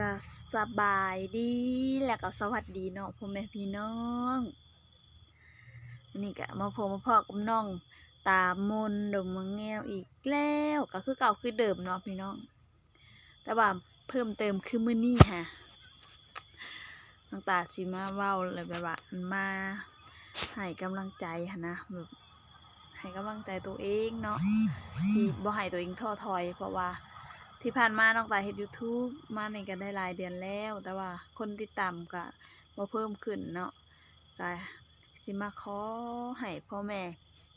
ก็สบายดีแล้วก็สวัสดีเนาะพ่อแม่พี่น้องนนี้ก็มาพบมาพอกับน้อง ตามนดงมังแงวอีกแล้วก็คือเก่าคือเดิมเนาะพี่น้อง แต่ว่าเพิ่มเติมคือมื้อนี้ฮะน้องตาสิมาเว้าเลยแบบว่ามาให้กำลังใจนนะแบบให้กำลังใจตัวเองเนาะที่บ่ให้ตัวเองท้อถอยเพราะว่า ที่ผ่านมาน้องตาเฮ็ด YouTube มาในกันได้หลายเดือนแล้ว แต่ว่าคนติดตามก็บ่เพิ่มขึ้นเนาะก็สิมาขอให้พ่อแม่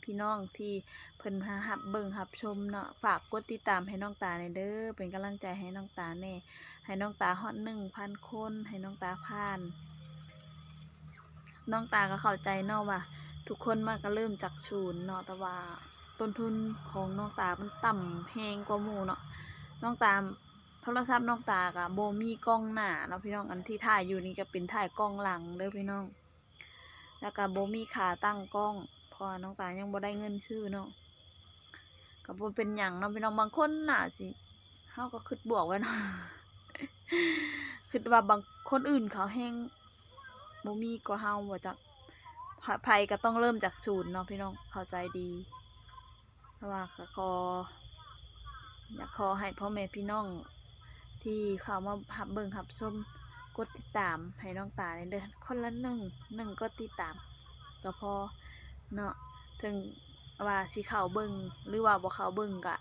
พี่น้องที่เพิ่นหาหับเบิ่งหับชมเนาะฝากกดติดตามให้น้องตาในเด้อเป็นกำลังใจให้น้องตาแน่ให้น้องตาฮอด1,000คนให้น้องตาผ่าน น้องตาก็เข้าใจเนาะว่า ทุกคนมาก็เริ่มจากศูนย์เนาะแต่ว่าต้นทุนของน้องตามันต่ำแฮงกว่าหมู่เนาะ น้องตามโทรศัพท์น้องตากะโบมีกล้องหน้าเนาะพี่น้องอันที่ถ่ายอยู่นี่ก็เป็นถ่ายกล้องหลังเด้อพี่น้อง แล้วก็โบมีขาตั้งกล้อง พอน้องตายังบ่ได้เงินชื่อเนาะก็บ่เป็นหยังเนาะพี่น้องบางคนหน่ะสิเฮาก็คิดบวกไว้เนาะคิดว่าบางคนอื่นเขาแฮงโบมีก็เฮาบ่จักไผก็ต้องเริ่มจากศูนย์เนาะพี่น้องเข้าใจดีเพราะว่าขอ อยากขอให้พ่อแม่พี่น้อง ที่เข้ามาหับเบิ่งหับชมกดติดตามให้น้องตาในเดือนคนละหนึ่งหนึ่งก็ติดตามก็พอเนาะถึงว่าสิเขาเบิ่งหรือว่าบ่เขาเบิ่งก็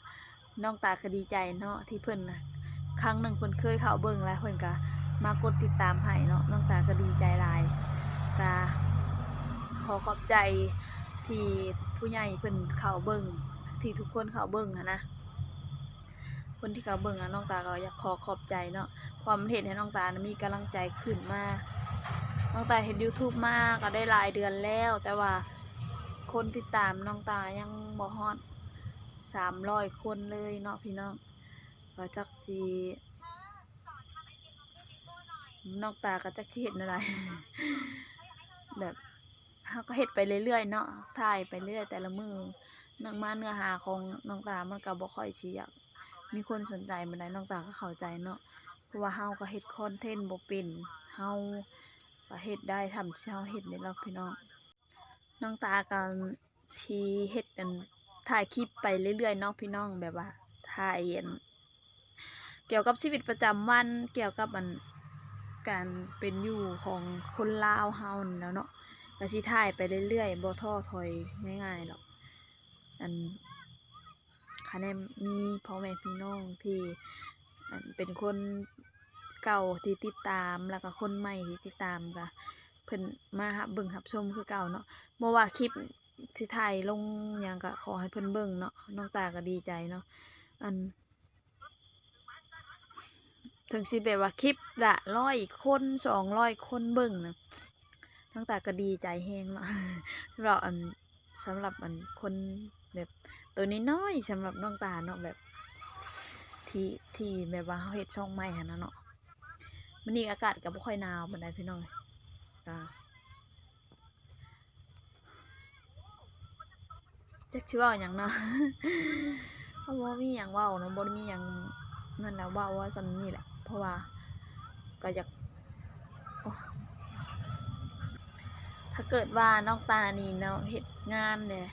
น้องตาก็ดีใจเนาะที่เพิ่นนะครั้งหนึ่งเพิ่นเคยเข้าเบิ่งแล้วเพิ่นก็มากดติดตามให้เนาะน้องตาก็ดีใจหลายก็ขอขอบใจที่ผู้ใหญ่เพิ่นเข้าเบิ่งที่ทุกคนเข้าเบิ่งนะ คนที่เขาเบิ่งอะน้องตาก็อยากขอขอบใจเนาะความเห็นให้น้องตานะมีกำลังใจขึ้นมากน้องตาเห็น YouTube มากก็ได้หลายเดือนแล้ว แต่ว่าคนติดตามน้องตายังบ่ฮอดสามร้อยคนเลยเนาะพี่น้องก็จักสีน้องตาก็จักสิเห็นอะไร แบบเขาก็เฮ็ดไปเรื่อยๆเนาะถ่ายไปเรื่อยแต่ละมือเนื่องมาเนื้อหาของน้องตามันก็บ่ค่อยสิอยาก มีคนสนใจมันได้น้องตาก็เข้าใจเนาะเพราะว่าเฮาก็เฮ็ดคอนเทนต์บ่เป็นเฮาก็เฮ็ดได้ทำที่เฮาเฮ็ดนี่แหล้วพี่น้องน้องตาก็ชีเฮ็ดกันถ่ายคลิปไปเรื่อยๆเนาะพี่น้องแบบว่าถ่ายอันเกี่ยวกับชีวิตประจำวันเกี่ยวกับอันการเป็นอยู่ของคนลาวเฮานี่แล้วเนาะก็สิถ่ายไปเรื่อยๆบ่ท้อถอยง่ายๆหรอกอัน คะแนนมีพ่อแม่พี่น้องที่เป็นคนเก่าที่ติดตามแล้วก็คนใหม่ที่ติดตามก็เพิ่นมาหับเบิ่งหับชมคือเก่าเนาะบ่อว่าคลิปที่ถ่ายลงหยังก็ขอให้เพิ่นเบิ่งเนาะน้องตาก็ดีใจเนาะอันถึงสิแบบว่าคลิปละร้อยคนสองร้อยคนเบิ่งนะน้องตาก็ดีใจแฮงเนาะสำหรับอันสำหรับอันคน แบบตัวนี้น้อยสำหรับน้องตาเนาะแบบที่ที่แบบว่าเขาเฮ็ดช่องใหม่หันะเนาะมันนี่อากาศก็บ่ค่อยหนาวปานใดพี่น้องก็จักสิเว้าหยังเนาะเพราะว่ามีหยังว้าเนาะบ่ได้มีหยังนั่นแหล้วเว้าว่าซำนี้แหละ เพราะว่าก็อยากถ้าเกิดว่าน้องตานี่เนาะเฮ็ดงานเนี่ย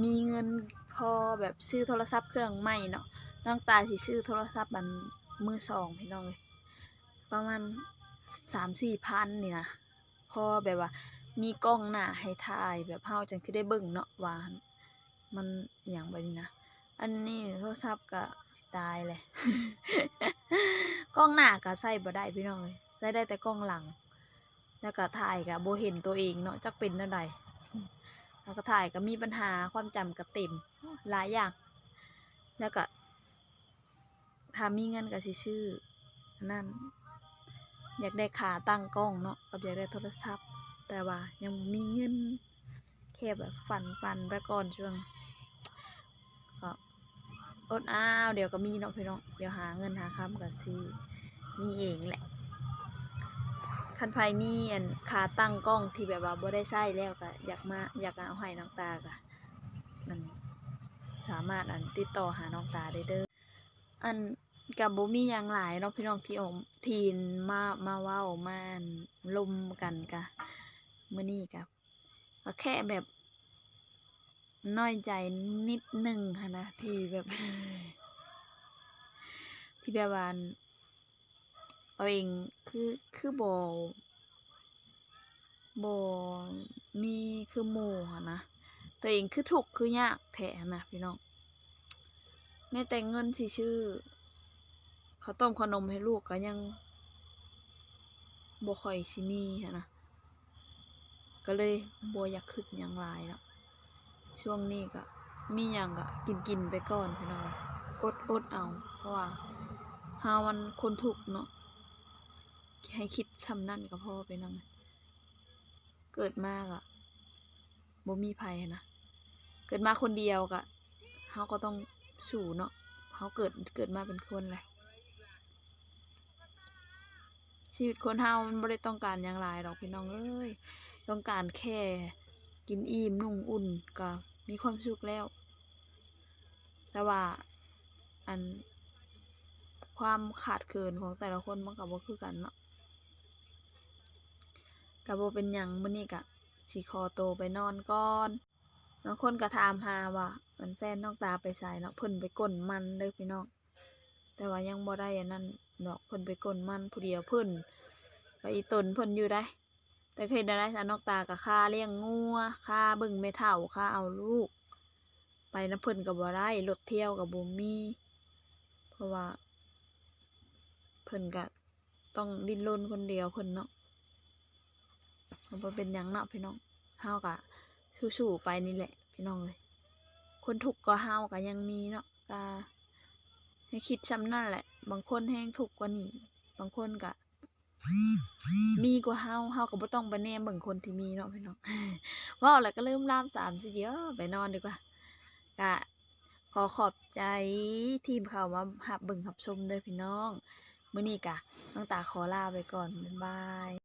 มีเงินพอแบบซื้อโทรศัพท์เครื่องใหม่เนาะน้องตาสิซื้อโทรศัพท์อันมือสองพี่น้องเลยประมาณสามสี่พันนี่นะพอแบบว่า มีกล้องหน้าให้ถ่ายแบบเฮาจังคือได้เบิ่งเนาะว่ามันอย่างแบบนี้นะอันนี้โทรศัพท์ก็ตายเลย กล้องหน้าก็ใส่บ่ได้พี่น้องเลยใส่ได้แต่กล้องหลัง แล้วก็ถ่ายก็บ่เห็นตัวเองเนาะจักเป็นเท่าใด แล้วก็ถ่ายก็มีปัญหาความจำก็เต็มหลายอย่าง แล้วก็ถ้ามีเงินก็ชื่อนนั่น อยากได้ขาตั้งกล้องเนาะกับอยากได้โทรศัพท์ แต่ว่ายังมีเงินแค่แบบฝันฝันไปก่อนช่วงก็อดอ้าว เดี๋ยวก็มีเนาะพี่น้องเดี๋ยวหาเงินหาคำก็สิมีเองแหละ คันไผมีอันขาตั้งกล้องที่แบบว่าบ่ได้ใช้แล้วก็อยากมาอยากเอาให้น้องตาก็มันสามารถอันติดต่อหาน้องตาได้เด้ออันกับบ่มีหยังหลายเนาะพี่น้องที่ออกทีนมามาเว้ามาลมกันกะมื้อนี้กับก็แค่แบบน้อยใจนิดหนึงหั้นนะที่แบบ ที่แบบว่า เอาเองคือคือบ่บ่มีคือหมู่หั้นะตัวเองคือทุกคือยากแท้หั้นะพี่น้องแม้แต่เงินสิชื่อเขาต้มขนมให้ลูกก็ยังบ่ค่อยสิมีหั้นะก็เลยบ่อยากคิดหยังลายแล้วช่วงนี้ก็มีหยังก็กินกินไปก่อนพี่น้องอดอดเอา เพราะว่าเฮามันคนทุกเนาะ ให้คิดซำนั้นก็พอไปนำเกิดมากอะบ่มีภัยนะ เกิดมาคนเดียวกะเฮาก็ต้องสู้เนาะเฮาเกิดเกิดมาเป็นคนแหละชีวิตคนเฮามันบ่ได้ต้องการหยังหลายดอกพี่น้องเอ้ย ต้องการแค่กินอิ่มนุ่งอุ่นก็มีความสุขแล้ว แต่ว่าอันความขาดเคินของแต่ละคนมันก็บ่คือกันเนาะ ก็บ่เป็นหยังมื้อนี้ก็สิขอโตไปนอนก่อนบางคนก็ถามหาว่าอันแฟนน้องตาไปไสเนาะเพิ่นไปก้นมันเด้อพี่น้องแต่ว่ายังบ่ได้อันนั้นดอกเพิ่นไปก้นมันผู้เดียวเพิ่นก็อีตนเพิ่นอยู่ได้ แต่เคยได้ซะน้องตาก็ค่าเลี้ยงงัวค่าบิ่งแม่เฒ่าค่าเอาลูก ไปนํเพิ่นก็บ่ได้รถเที่ยวก็บ่มีเพราะว่า เพิ่นก็ต้องดิ้นรนคนเดียวเพิ่นเนาะ มันเป็นยังเนาะพี่น้องเฮาก็สู้ๆไปนี่แหละ พี่น้องเอ้ยคนทุกก็เฮาก็ยังมีเนาะก็ให้คิดซำนั่นแหละ บางคนแฮงทุกกว่านี้บางคนก็มีกว่าเฮาเฮาก็บ่ต้องไปแนมบิ่งคนที่มีเนาะพี่น้องเว้าแล้วก็ลืมล่ามตามซิเดียวไปนอนดีกว่าก็ขอขอบใจทีมเขามารับเบิ่งรับชมเด้อพี่น้องมื้อนี้ก็น้องตาขอลาไปก่อนบ๊ายบาย